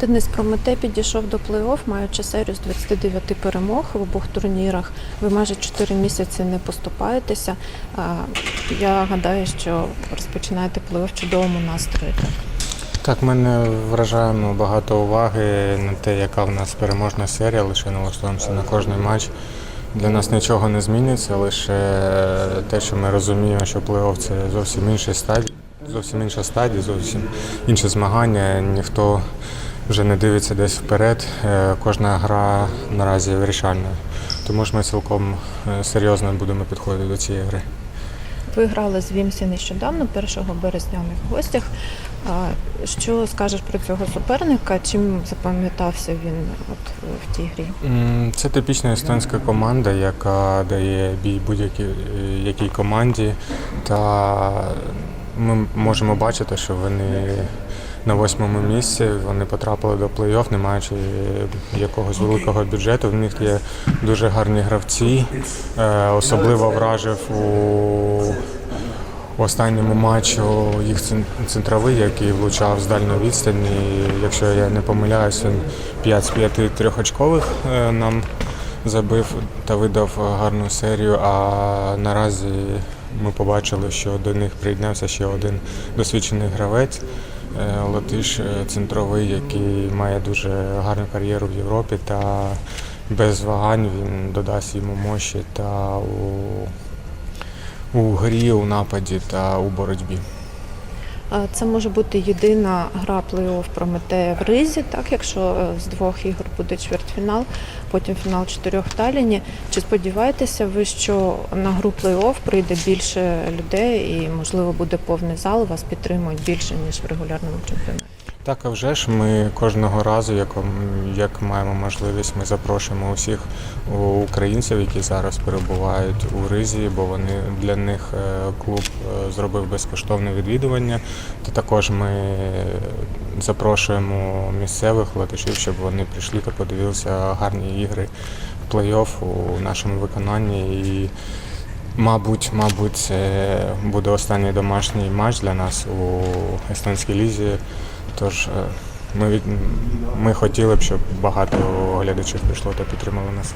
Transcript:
Денис Прометей підійшов до плей-офф, маючи серію з 29 перемог в обох турнірах. Ви майже 4 місяці не поступаєтеся. Я гадаю, що розпочинаєте плей-офф чудовому настрої. Так? Так, мене вражає ну, багато уваги на те, яка в нас переможна серія, лише налаштуємося на кожний матч. Для нас нічого не зміниться, лише те, що ми розуміємо, що плей-офф це зовсім інший стадій, зовсім інша стадія, зовсім інше змагання. Ніхто вже не дивиться десь вперед. Е, Кожна гра наразі вирішальна. Тому ж ми цілком е, серйозно будемо підходити до цієї гри. Ви грали з Вімсі нещодавно, 1 березня в гостях. Що скажеш про цього суперника? Чим запам'ятався він от в тій грі? Це типічна естонська команда, яка дає бій будь-якій е, команді. Та ми можемо бачити, що вони на восьмому місці вони потрапили до плей-офф, не маючи якогось великого бюджету. В них є дуже гарні гравці. Е, Особливо вражив у останньому матчу їх центровий, який влучав з дальньої відстані. Якщо я не помиляюсь, він 5 з 5 трьохочкових е, нам забив та видав гарну серію. А наразі ми побачили, що до них приєднався ще один досвідчений гравець. Е, Латиш е, центровий, який має дуже гарну кар'єру в Європі та без вагань він додасть йому мощі та у у грі, у нападі та у боротьбі. А, Це може бути єдина гра плей-офф Прометея в Ризі, так якщо е, з двох ігор буде чвертьфінал, потім фінал чотирьох в Таліні. Чи сподіваєтеся ви, що на гру плей-офф прийде більше людей і, можливо, буде повний зал, вас підтримують більше, ніж в регулярному чемпіонаті? Так, а вже ж ми кожного разу, як, як маємо можливість, ми запрошуємо усіх українців, які зараз перебувають у Ризі, бо вони для них е, клуб е, зробив безкоштовне відвідування. Та також ми запрошуємо місцевих латишів, щоб вони прийшли та подивилися гарні ігри плей-офф у нашому виконанні. І Мабуть, мабуть, це буде останній домашній матч для нас у естонській лізі. Тож е, ми, ми хотіли б, щоб багато глядачів прийшло та підтримали нас.